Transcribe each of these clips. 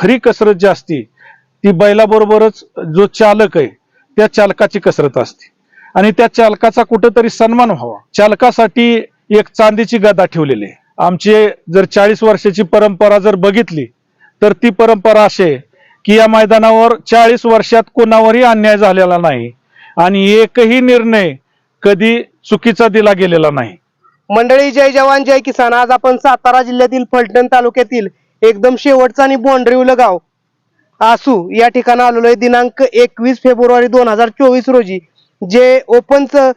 खरी कसरत जी असते ती बैलाबरोबरच जो चालक आहे त्या चालकाची कसरत असते. आणि त्या चालकाचा कुठंतरी सन्मान व्हावा. चालकासाठी एक चांदीची गदा ठेवलेली आहे. आमची जर चाळीस वर्षाची परंपरा जर बघितली तर ती परंपरा अशी आहे की या मैदानावर चाळीस वर्षात कोणावरही अन्याय झालेला नाही आणि एकही निर्णय कधी चुकीचा दिला गेलेला नाही. मंडळी जय जवान जय किसान. आज आपण सातारा जिल्ह्यातील फलटण तालुक्यातील एकदम शेवटचा आणि बोंडरिवलं गाव. आसू या ठिकाणी आलेलो आहे दिनांक एकवीस फेब्रुवारी दोन हजार चोवीस रोजी. जे ओपनचं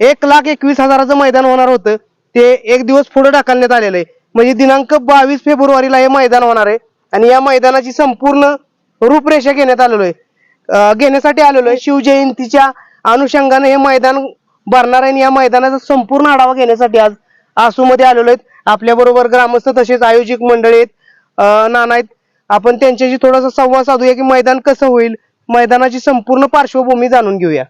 एक लाख एकवीस हजाराचं मैदान होणार होतं ते एक दिवस पुढे ढकलण्यात आलेलं आहे म्हणजे दिनांक बावीस फेब्रुवारीला हे मैदान होणार आहे. आणि या मैदानाची संपूर्ण रूपरेषा घेण्यात आलेलो आहे घेण्यासाठी आलेलो आहे शिवजयंतीच्या अनुषंगाने हे मैदान भरणार आहे आणि या मैदानाचा संपूर्ण आढावा घेण्यासाठी आज आसूमध्ये आलेलो आहेत आपल्या बरोबर ग्रामस्थ तसेच आयोजक मंडळी आहेत. नाना आहेत आपण त्यांच्याशी थोडासा संवाद साधूया की मैदान कसं होईल? मैदानाची संपूर्ण पार्श्वभूमी जाणून घेऊया.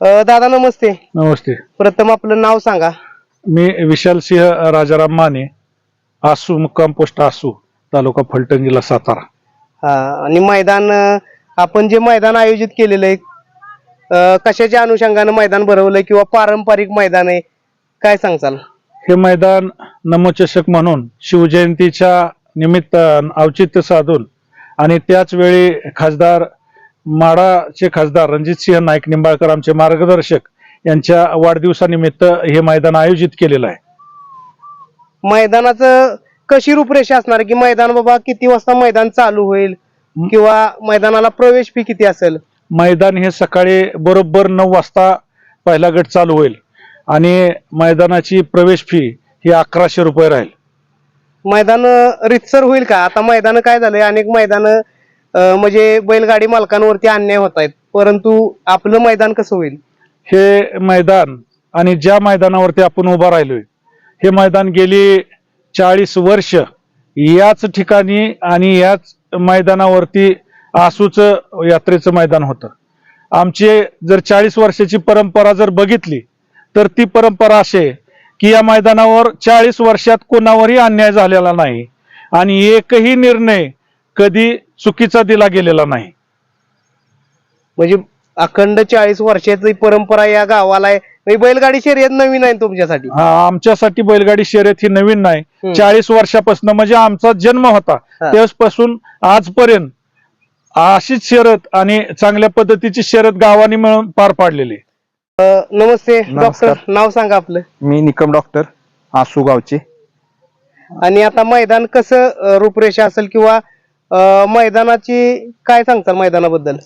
अं, दादा नमस्ते. नमस्ते. प्रथम आपलं नाव सांगा. मी विशाल सिंह राजाराम माने आसू मुक्काम पोस्ट आसू तालुका फलटण जिल्हा सातारा. हा आणि मैदान अं, आपण जे मैदान आयोजित केलेलं आहे अं, कशाच्या अनुषंगानं मैदान भरवलंय किंवा पारंपरिक मैदान आहे? काय सांगचाल हे मैदान नमोचषक म्हणून शिवजयंतीच्या निमित्त औचित्य साधून आणि त्याच वेळी खासदार माडाचे खासदार रणजितसिंह नाईक निंबाळकर आमचे मार्गदर्शक यांच्या वाढदिवसानिमित्त हे मैदान आयोजित केलेलं आहे. मैदानाचं कशी रूपरेषा असणार की मैदान बाबा किती वाजता मैदान चालू होईल? किंवा मैदानाला प्रवेश फी किती असेल? मैदान हे सकाळी बरोबर नऊ वाजता पहिला गट चालू होईल. आणि मैदानाची प्रवेश फी ही अकराशे रुपये राहील. मैदान रितसर होईल का? आता मैदान काय झालंय? अनेक मैदान म्हणजे बैलगाडी मालकांवरती अन्याय होत आहेत परंतु आपलं मैदान कसं होईल? हे मैदान आणि ज्या मैदानावरती आपण उभा राहिलोय हे मैदान गेली चाळीस वर्ष याच ठिकाणी आणि याच मैदानावरती आसूच यात्रेचं मैदान होतं. आमची जर चाळीस वर्षाची परंपरा जर बघितली तर ती परंपरा अशी आहे की या मैदानावर चाळीस वर्षात कोणावरही अन्याय झालेला नाही आणि एकही निर्णय कधी चुकीचा दिला गेलेला नाही. म्हणजे अखंड चाळीस वर्षाची परंपरा या गावाला आहे. म्हणजे बैलगाडी शर्यत नवीन आहे तुमच्यासाठी. हा आमच्यासाठी बैलगाडी शर्यत ही नवीन नाही. चाळीस वर्षापासून म्हणजे आमचा जन्म होता. त्यापासून आजपर्यंत अशीच शर्यत आणि चांगल्या पद्धतीची शर्यत गावाने मिळून पार पाडलेली अं, नमस्ते नमस्कार. डॉक्टर नाव सांगा आपलं. मी निकम डॉक्टर आसू गावचे. आणि आता मैदान कसं अं, रूपरेषा असेल किंवा अं, मैदानाची काय सांगताल मैदानाबद्दल?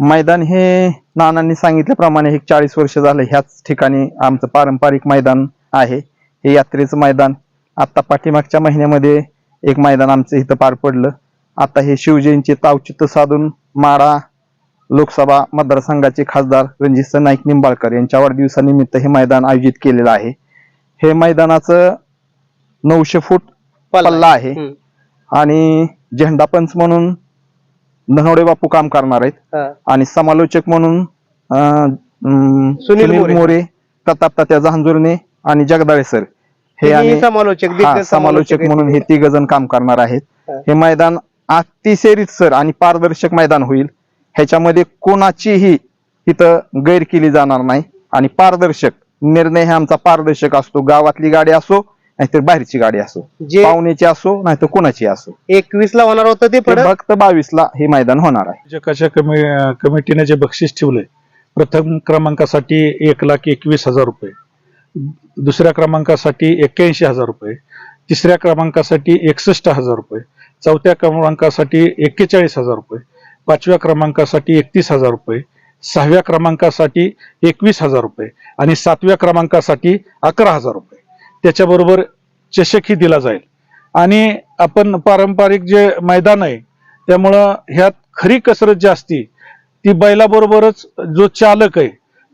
मैदान हे नानांनी सांगितल्याप्रमाणे हे चाळीस वर्ष झाले ह्याच ठिकाणी आमचं पारंपरिक मैदान आहे. हे यात्रेचं मैदान. आता पाठीमागच्या महिन्यामध्ये एक मैदान आमचं इथं पार पडलं. आता हे शिवजयंती औचित्य साधून माडा लोकसभा मतदारसंघाचे खासदार रणजित नाईक निंबाळकर यांच्या वाढदिवसानिमित्त हे मैदान आयोजित केलेलं आहे हे मैदानाचं नऊशे फूट पल्ला आहे. आणि झेंडा पंच म्हणून धनवडे बापू काम करणार आहेत. आणि समालोचक म्हणून सुनील मोरे. प्रताप तात्या जहांजुर्णे आणि जगदाळे सर हे आणि समालोचक समालोचक. म्हणून हे तिघ जण काम करणार आहेत हा. मैदान अतिशय रितसर आणि पारदर्शक मैदान होईल ह्याच्यामध्ये कोणाचीही इथं गैर केली जाणार नाही. आणि पारदर्शक निर्णय हा आमचा पारदर्शक असतो. गावातली गाडी असो नाहीतर बाहेरची गाडी असो. जे पाहुण्याची असो नाहीतर कोणाची असो. एकवीस ला होणार होतं ते फक्त बावीस ला हे मैदान होणार आहे. जकाच्या कमी कमिटीने जे बक्षीस ठेवलंय प्रथम क्रमांकासाठी एक लाख एकवीस हजार रुपये. दुसऱ्या क्रमांकासाठी एक्क्याऐंशी हजार रुपये. तिसऱ्या क्रमांकासाठी एकसष्ट हजार रुपये. चौथ्या क्रमांकासाठी एक्केचाळीस हजार रुपये. पाचव्या क्रमांकासाठी एकतीस हजार रुपये सहाव्या क्रमांकासाठी एकवीस हजार रुपये आणि सातव्या क्रमांकासाठी अकरा हजार रुपये. त्याच्याबरोबर चषकही दिला जाईल. आणि आपण पारंपरिक जे मैदान आहे त्यामुळं ह्यात खरी कसरत जी असती ती बैलाबरोबरच जो चालक आहे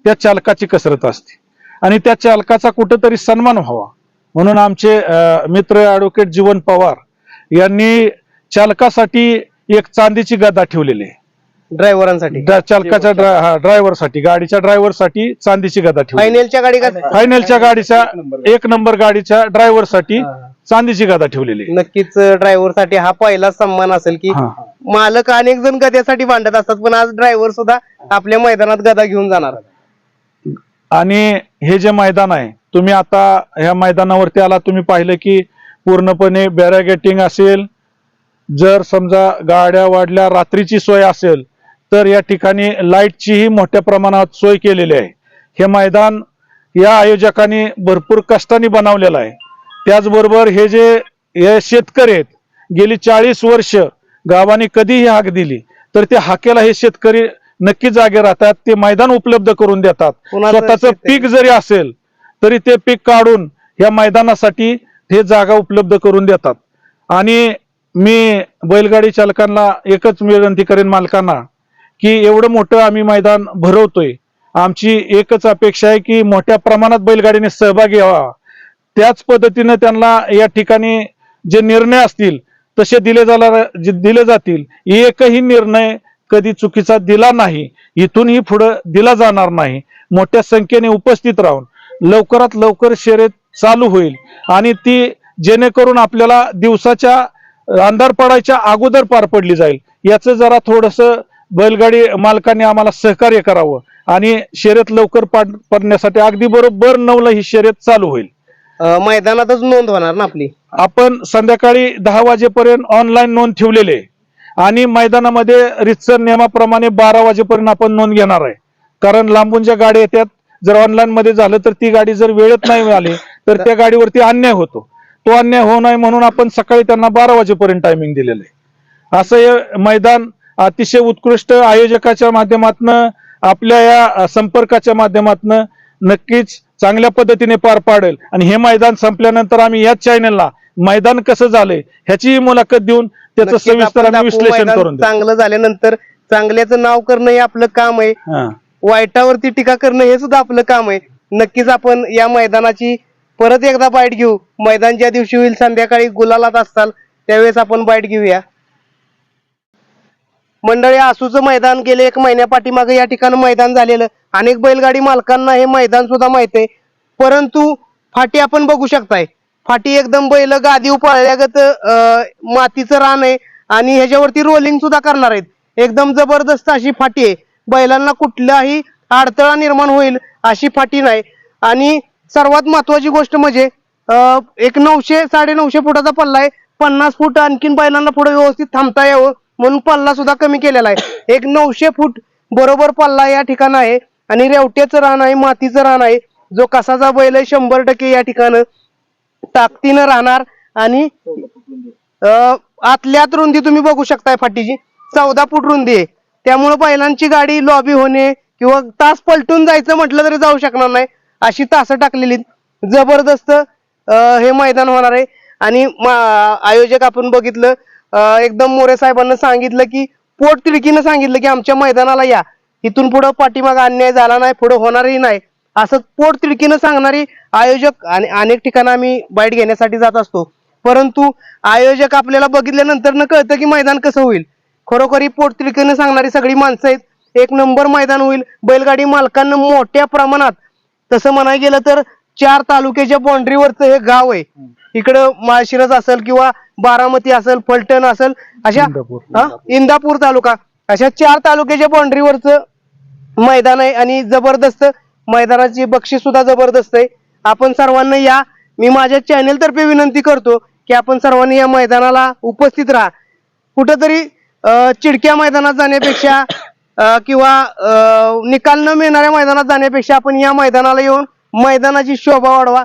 त्या चालकाची कसरत असते. आणि त्या चालकाचा कुठंतरी सन्मान व्हावा. म्हणून आमचे मित्र ॲडव्होकेट जीवन पवार यांनी चालकासाठी एक चांदीची गदा ठेवलेली आहे. ड्रायव्हरांसाठी. ड्रा- चालकाच्या ड्रायव्हरसाठी गाडीच्या ड्रायव्हरसाठी चांदीची गदा ठेवली फायनलच्या गाडी का फायनलच्या गाडीच्या एक नंबर गाडीच्या ड्रायव्हरसाठी चांदीची गादा ठेवलेली आहे. नक्कीच ड्रायव्हरसाठी हा पहिला सन्मान असेल की हा. मालक अनेक जण गद्यासाठी भांडत असतात पण आज ड्रायव्हर सुद्धा आपल्या मैदानात गदा घेऊन जाणार. आणि हे जे मैदान आहे तुम्ही आता ह्या मैदानावरती आला तुम्ही पाहिलं की पूर्णपणे बॅरागेटिंग असेल जर समजा गाड्या वाढल्या रात्रीची सोय असेल तर या ठिकाणी लाईटचीही मोठ्या प्रमाणात सोय केलेली आहे. हे मैदान या आयोजकांनी भरपूर कष्टाने बनवलेलं आहे. त्याचबरोबर हे जे हे शेतकरी आहेत गेली चाळीस वर्ष गावाने कधीही हाक दिली तर त्या हाकेला हे शेतकरी नक्की जागे राहतात ते मैदान उपलब्ध करून देतात. स्वतःचं? पीक जरी असेल तरी ते पीक काढून या मैदानासाठी हे जागा उपलब्ध करून देतात. आणि मी बैलगाडी चालकांना एकच विनंती करेन मालकांना की एवढं मोठं आम्ही मैदान भरवतोय आमची एकच अपेक्षा आहे की मोठ्या प्रमाणात बैलगाडीने सहभागी व्हावा. त्याच पद्धतीनं त्यांना या ठिकाणी जे निर्णय असतील तसे दिले जाणार दिले जातील. एकही निर्णय कधी चुकीचा दिला नाही इथूनही पुढं दिला जाणार नाही. मोठ्या संख्येने उपस्थित राहून लवकरात लवकर शर्यत चालू होईल. आणि ती जेणेकरून आपल्याला दिवसाच्या अंधार पडायच्या अगोदर पार पडली जाईल. याचं जरा थोडस बैलगाडी मालकांनी आम्हाला सहकार्य करावं आणि शर्यत लवकर पाड- पडण्यासाठी अगदी बरोबर नऊला ही शर्यत चालू होईल. मैदानातच नोंद होणार ना आपली? आपण संध्याकाळी दहा वाजेपर्यंत ऑनलाईन नोंद ठेवलेली आहे. आणि मैदानामध्ये रितसर नियमाप्रमाणे बारा वाजेपर्यंत आपण नोंद घेणार आहे. कारण लांबून ज्या गाड्या येतात जर ऑनलाईन मध्ये झालं तर ती गाडी जर वेळेत नाही मिळाली तर त्या गाडीवरती अन्याय होतो. तो अन्याय होऊ नये म्हणून आपण सकाळी त्यांना बारा वाजेपर्यंत टायमिंग दिलेलं आहे. असं हे मैदान अतिशय उत्कृष्ट आयोजकाच्या माध्यमातून आपल्या या संपर्काच्या माध्यमातून नक्कीच चांगल्या पद्धतीने पार पाडेल. आणि हे मैदान संपल्यानंतर आम्ही याच चॅनलला मैदान कसं झालंय ह्याचीही मुलाखत देऊन त्याचं सविस्तर विश्लेषण करून चांगलं झाल्यानंतर चांगल्याचं नाव करणं हे आपलं काम आहे. वाईटावरती टीका करणं हे सुद्धा आपलं काम आहे. नक्कीच आपण या मैदानाची परत एकदा बाईट घेऊ. मैदान ज्या दिवशी होईल संध्याकाळी गुलालात असताल त्यावेळेस आपण बाईट घेऊया. मंडळी आसूचं मैदान गेले एक महिन्या पाठीमागे या ठिकाणी मैदान झालेलं. अनेक बैलगाडी मालकांना हे मैदान सुद्धा माहीत आहे. परंतु फाटी आपण बघू शकताय. फाटी एकदम बैल गादी पाळल्यागत मातीचं रान आहे आणि ह्याच्यावरती रोलिंग सुद्धा करणार आहेत. एकदम जबरदस्त अशी फाटी आहे. बैलांना कुठलाही अडथळा निर्माण होईल अशी फाटी नाही. आणि सर्वात महत्वाची गोष्ट म्हणजे एक नऊशे साडे नऊशे फुटाचा पल्ला आहे. पन्नास फूट आणखीन बैलांना पुढे व्यवस्थित थांबता यावं म्हणून पल्ला सुद्धा कमी केलेला आहे. एक नऊशे फूट बरोबर पल्ला या ठिकाण आहे आणि रेवट्याचं रान आहे मातीचं रान आहे. जो कसाचा बैल आहे शंभर टक्के या ठिकाणं ताकदीनं राहणार आणि आतल्यात रुंदी तुम्ही बघू शकताय फाटीची. चौदा फूट रुंदी आहे. त्यामुळे बैलांची गाडी लॉबी होणे किंवा तास पलटून जायचं म्हटलं तरी जाऊ शकणार नाही. अशी तासं टाकलेली जबरदस्त हे मैदान होणार आहे. आणि मा- आयोजक आपण बघितलं एकदम मोरे साहेबांना सांगितलं की पोट तिडकीनं सांगितलं की आमच्या मैदानाला या. इथून पुढं पाठीमाग अन्याय झाला नाही पुढं होणारही नाही. असं पोट तिडकीनं सांगणारी आयोजक आणि अनेक ठिकाणी आम्ही बाईट घेण्यासाठी जात असतो. परंतु आयोजक आपल्याला बघितल्यानंतर न कळतं की मैदान कसं होईल. खरोखरी पोट तिडकीनं सांगणारी सगळी माणसं आहेत. एक नंबर मैदान होईल. बैलगाडी मालकांना मोठ्या प्रमाणात तसं म्हणायला गेलं तर चार तालुक्याच्या बाउंड्रीवरचं हे गाव आहे. इकडं माळशिरस असेल किंवा बारामती असेल फलटण असेल अशा इंदापूर. हा? इंदापूर तालुका. अशा चार तालुक्याच्या बाउंड्रीवरचं मैदान आहे आणि जबरदस्त मैदानाची बक्षीस सुद्धा जबरदस्त आहे. आपण सर्वांना या मी माझ्या चॅनेल तर्फे विनंती करतो की आपण सर्वांनी या मैदानाला उपस्थित राहा. कुठंतरी अं, चिडक्या मैदानात जाण्यापेक्षा किंवा निकाल न मिळणाऱ्या मैदानात जाण्यापेक्षा आपण या मैदानाला येऊन मैदानाची शोभा वाढवा.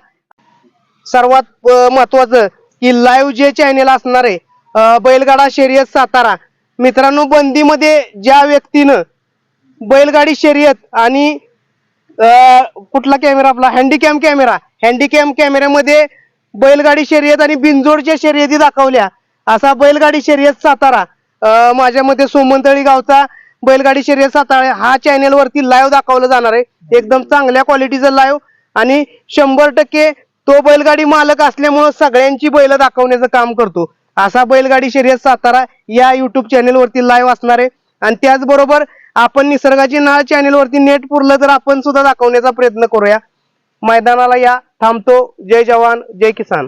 सर्वात महत्वाचं की लाईव्ह जे चॅनेल असणार आहे बैलगाडा शर्यत सातारा. मित्रांनो बंदीमध्ये ज्या व्यक्तीनं बैलगाडी शर्यत आणि कुठला कॅमेरा आपला? हँडीकॅम कॅमेरा हँडीकॅम कॅमेऱ्यामध्ये बैलगाडी शर्यत आणि बिंजोडच्या शर्यती दाखवल्या. असा बैलगाडी शर्यत सातारा माझ्या मते सोमंतळी गावचा बैलगाडी शर्यत सातारा हा चॅनेल वरती लाईव्ह दाखवलं जाणार आहे. एकदम चांगल्या क्वालिटीचं लाईव्ह आणि शंभर टक्के तो बैलगाडी मालक असल्यामुळं सगळ्यांची बैल दाखवण्याचं काम करतो. असा बैलगाडी शर्यत सातारा या युट्यूब चॅनेल वरती लाईव्ह असणार आहे. आणि त्याचबरोबर आपण निसर्गाची नाळ चॅनेल वरती नेट पुरलं तर आपण सुद्धा दाखवण्याचा प्रयत्न करूया. मैदानाला या. थांबतो. जय जवान जय किसान.